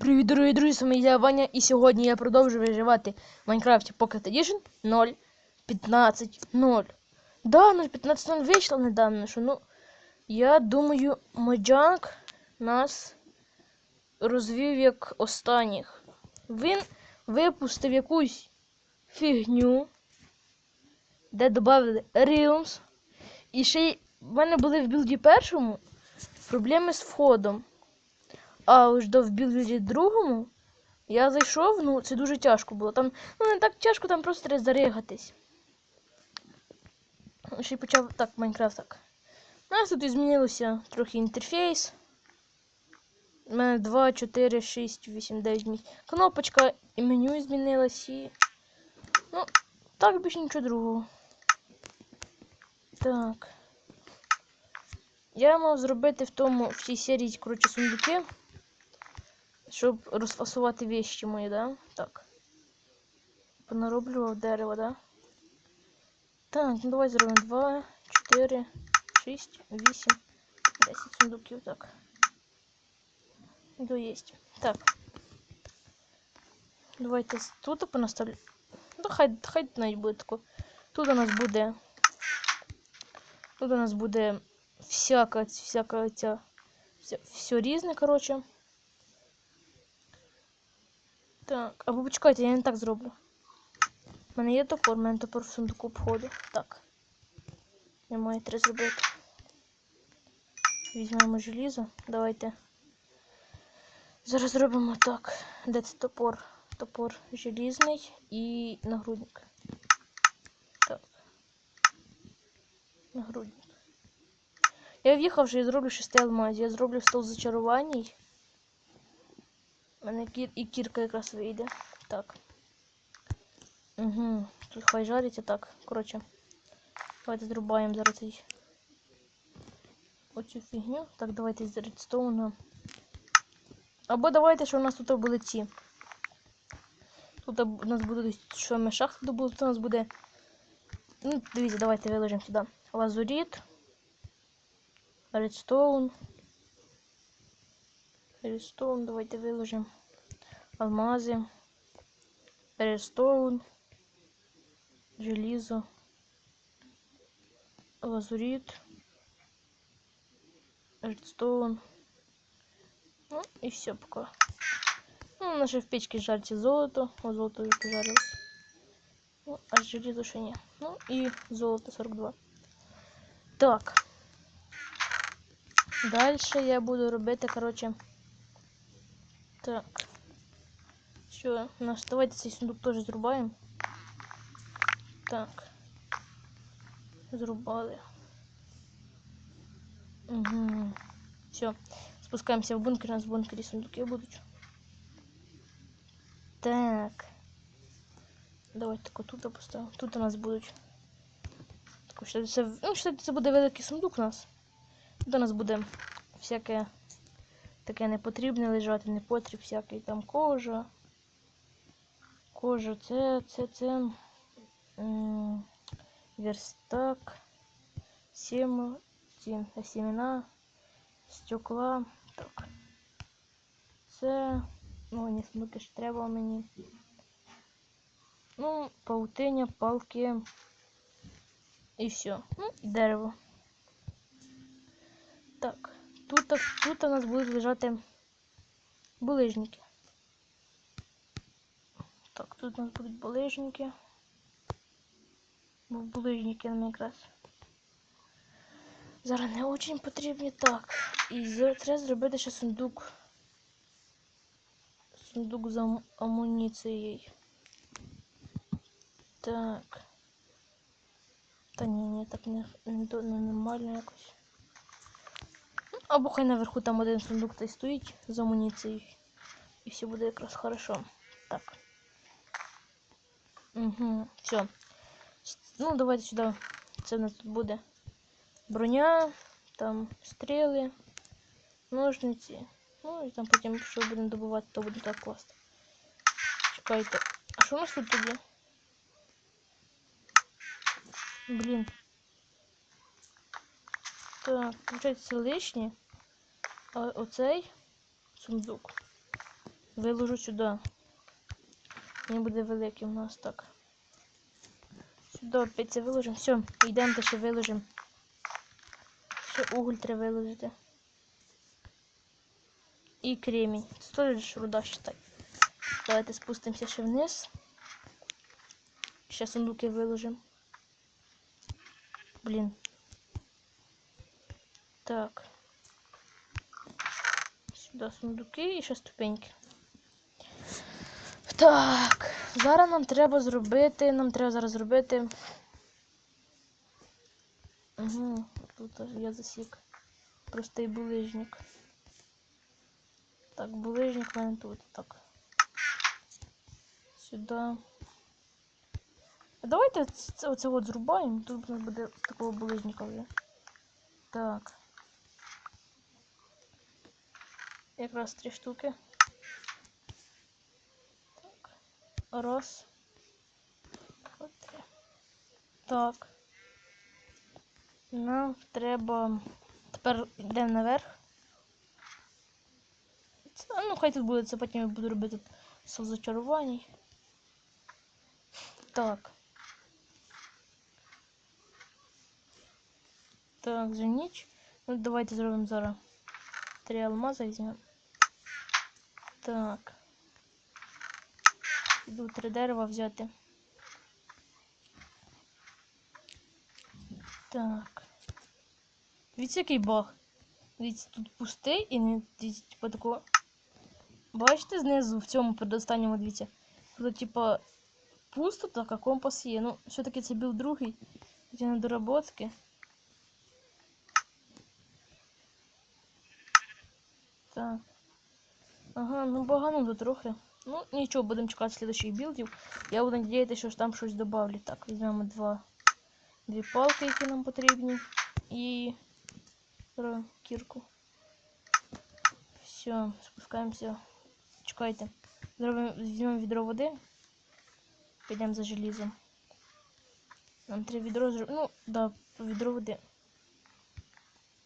Привіт, дорогі друзі, з вами я Ваня, і сьогодні я продовжую виживати в Майнкрафті Pocket Edition 0.15.0. Да, 0.15.0 вийшло недавно, що ну. Я думаю, Моджанг нас розвів як останніх. Він випустив якусь фігню, де додали Realms. І ще в мене були в білді першому проблеми з входом. А ось до в білді другому я зайшов, ну це дуже тяжко було. Там, ну не так тяжко, там просто треба заригатись. Ще й почав так, Майнкрафт так. У нас тут і змінилося трохи інтерфейс. У мене 2, 4, 6, 8, 9 місць. Кнопочка і меню змінилось і. Ну, так більше нічого другого. Так. Я мав зробити в тому в цій серії, коротше, сундуки. Щоб розфасувати вещи мої, да? Так. Понароблював дерево, да? Так, ну давай зробимо 2, 4, 6, 8, 10 сундуків, так. Ну, есть. Так. Давайте тут понаставлю. Ну, хай, хай навіть буде тако. Тут у нас буде. Тут у нас буде всяка, всяка ця. Все, все різне, коротше. Так, або почекайте, я не так зроблю. У мене є топор, у мене топор в сундуку входу. Так. Я маю три зробити. Візьмемо желізо. Давайте. Зараз зробимо так. Де це топор? Топор желізний і нагрудник. Так. Нагрудник. Я в'їхав, що я зроблю шести алмазів. Я зроблю стол зачарувань. У мене кір... і кірка якраз вийде. Так. Угу. Тут хай жариться так. Коротше. Давайте зрубаємо зараз цей. Оцю фігню. Так, давайте з редстоуна. Або давайте, що у нас тут були ці. Тут у нас будуть що ми шахти добули, тут у нас буде. Ну, дивіться, давайте виложимо сюди. Лазуріт. Редстоун. Редстоун, давайте виложимо. Алмази. Редстоун. Желізо. Лазурит. Редстоун. Ну и все пока. Ну, же в печке жарится золото. О, золото уже пожарилось. Ну, а железо ще не. Ну и золото 42. Так. Дальше я буду робити, короче. Так. У нас давайте цей сундук теж зрубаємо. Так. Зрубали. Угу. Все. Спускаемся в бункер. У нас в бункері сундуки будуть. Так. Давайте тако тут поставимо. Тут у нас будуть. Тако, що це, ну, що це великий сундук у нас. Тут у нас буде всяке таке непотрібне лежати, непотріб, всякий там кожа. Кожа, це, це, це. М, верстак, сім, ці, сімена, стекла. Так. Це. Ну, ні, смуки ж треба мені. Ну, паутиня, палки. І все. Ну, дерево. Так. Тут, тут у нас будуть лежати булижники. Так, тут у нас будуть булижники. Булижники нам якраз. Зараз не очень потрібні. Так. І треба зробити ще сундук. Сундук з ам- амуніцією. Так. Та ні, ні, так не, не, не нормально якось. Або хай наверху там один сундук та й стоїть з амуніцією. І все буде якраз хорошо. Так. Угу, все. Ну, давайте сюди. Це у нас тут буде броня, там стріли, ножниці. Ну і там потім, що будемо добувати, то буде так класти. Чекайте. А що у нас тут тоді? Блін. Так, виходить, це лишнє. А оцей сундук. Виложу сюди. Він буде великий у нас так. Сюди опять це виложимо. Все, йдемо та ще виложимо. Ще уголь треба виложити. І кремінь. Теж руда считай. Давайте спустимося ще вниз. Ще сундуки виложимо. Блін. Так. Сюди сундуки і ще ступеньки. Так, зараз нам треба зробити. Нам треба зараз зробити. Угу, тут я засік. Простий булижник. Так, булижник в мене тут. Так. Сюди. Давайте це оце от зрубаємо. Тут буде такого булижника вже. Так. Якраз три штуки. Так. Раз. Два, три. Так. Нам треба. Тепер йдемо наверх. Це, ну, хай тут буде, це потім я буду робити зачарувань. Так. Так, за ніч. Ну, давайте зробимо зараз. Три алмаза візьмемо. Так. Іду три дерева взяти. Так. Дивіться, який баг. Дивіться, тут пустий і не типу такого. Бачите знизу в цьому предостанньому, дивіться. Тут, типа, пусто, так, а компас є. Ну, все-таки це був другий. Тут є недоработки. Так. Ага, ну багано тут трохи. Ну, нічого, будемо чекати слідчих білдів. Я буду надіятися, що там щось додавлять. Так, візьмемо два. Дві палки, які нам потрібні. І кірку. Все, спускаємося. Чекайте. Зробимо, візьмемо відро води. Підемо за желізом. Нам треба відро зробити. Ну, да, відро води.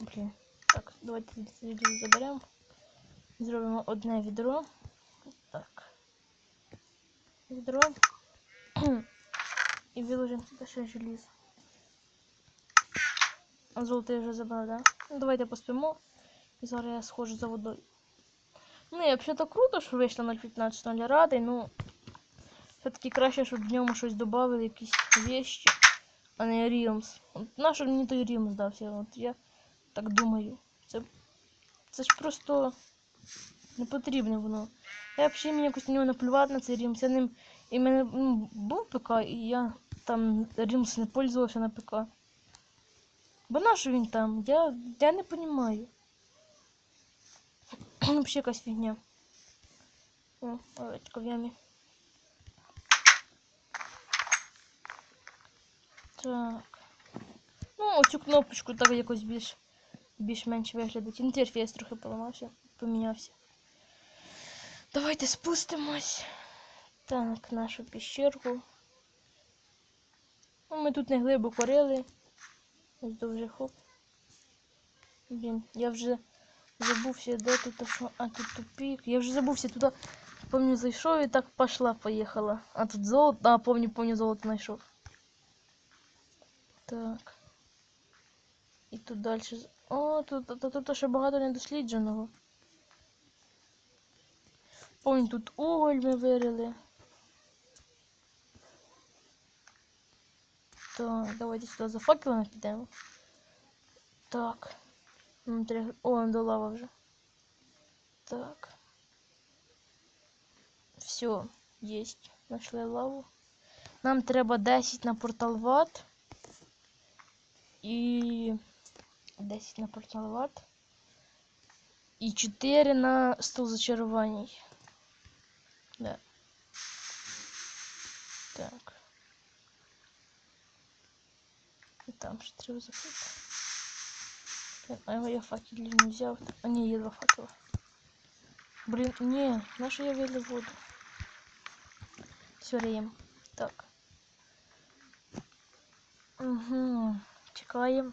Блін. Так, давайте желізо заберемо. Зробимо одне відро. Так. Відро. І виложимо сюди ще желізо. А золото вже забрав, да? Ну, давайте поспимо. І зараз я схожу за водою. Ну, і взагалі то круто, що вийшло 0.15 0 радий, ну. Все-таки краще, щоб в ньому щось додали, якісь вещи, а не Рімс. Нащо мені той Рімс дався? От я так думаю. Це, це ж просто не потрібне воно. Я взагалі мені якось на нього наплювати на цей Рімс. Я ним. І в мене ну, був ПК, і я там Рімс не пользувався на ПК. Бо на що він там? Я, я не розумію. Взагалі якась фігня. О, овечка в ямі. Так. Ну, оцю кнопочку так якось більш більш-менш виглядить. Інтерфейс трохи поламався, помінявся. Давайте спустимось. Так, нашу піщерку. Ну, ми тут не глибоко рили. Ось дуже хоп. Блін, я вже забувся, де тут, що. А тут тупик. Я вже забувся туди. Помню, зайшов і так пошла, поїхала. А тут золото, а помню, помню, золото знайшов. Так. І тут далі. О, тут, тут, тут ще багато недослідженого. Помню, тут уголь ми вирили. Так, давайте сюди за факелами підемо. Так. Нам треба... О, до лава вже. Так. Все, есть. Нашли лаву. Нам треба 10 на портал ватт. І 10 на портал ватт. І 4 на стол зачарувань. Да. Так. І там ще треба закрити. А я факел не взяв. А ні, є два факела. Блін, ні, на я вилив воду? Все, реєм. Так. Угу. Чекаємо.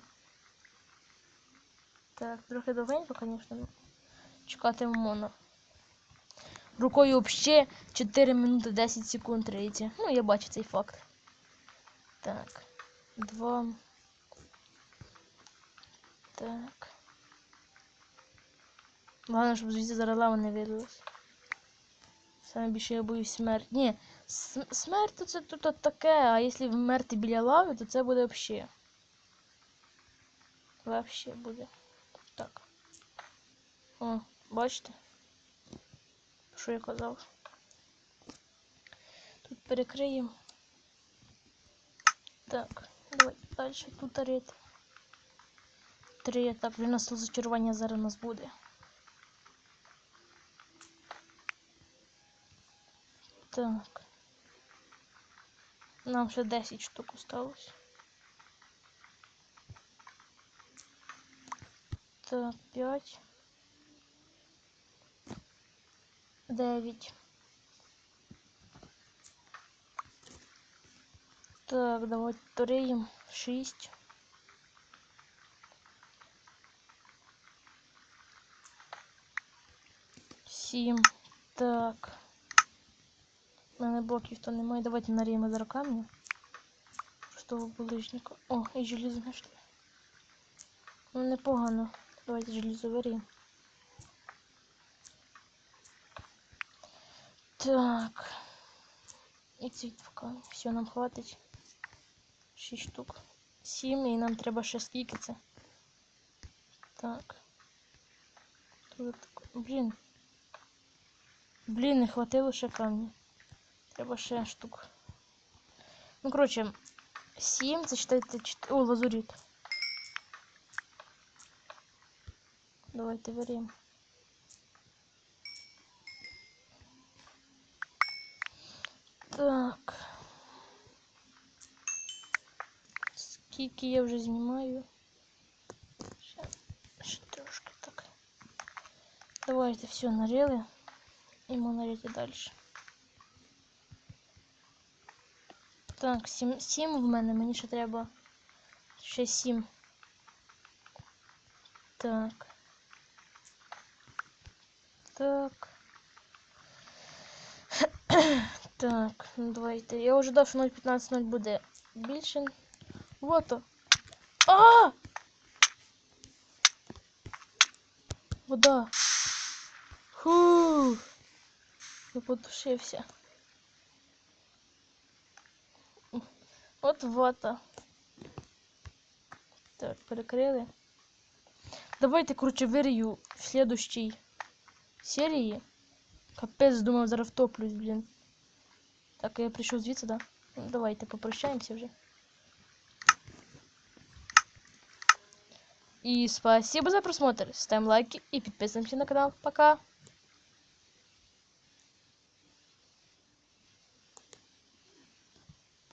Так, трохи довгенько, звісно. Чекати можна. Рукою взагалі 4 минути 10 секунд рейті. Ну, я бачу цей факт. Так. Два. Так. Головне, щоб звідси зараз лава не вилилась. Саме більше я боюсь смерті. Ні, смерть то це тут таке, а якщо вмерти біля лави, то це буде взагалі. Вообще буде. Так. О, бачите? Що я казав? Тут перекриємо. Так, давай далі тут рити. Три. Так, вже нас зачарування зараз у нас буде. Так. Нам ще 10 штук осталось. Так, 5. 9. Так, давайте троим. 6. Сім. Так. У мене блоків то немає. Давайте наріємо зараз камінь. Простого булижника. О, і желізо знайшли. Ну, непогано. Давайте желізо варіємо. Так. І цвіт поки. Все, нам хватить. 6 штук. 7 і нам треба ще скільки це. Так. Тут, блін. Блін, не хватило ще камня. Треба ще штук. Ну, коротше, 7, це считайте 4. О, лазурит. Давайте варіємо. Так. Скільки я вже знімаю? Ще, ще трошки так. Давайте все нарили. І ми нарити далі. Так, 7, 7 в мене, мені ще треба ще 7. Так. Так. Так, ну давайте. Я вже дав, що 0.15.0 буде більше. Вот. о. А! Вода. Фу. Я подушився. От вода. Так, перекрили. Давайте, короче, вирію в следующей серії. Капець, думав, зараз втоплюсь, блін. Так, я прийшов звідси, да? Ну, Давайте попрощаємося вже. И спасибо за просмотр. Ставим лайки и подписываемся на канал. Пока.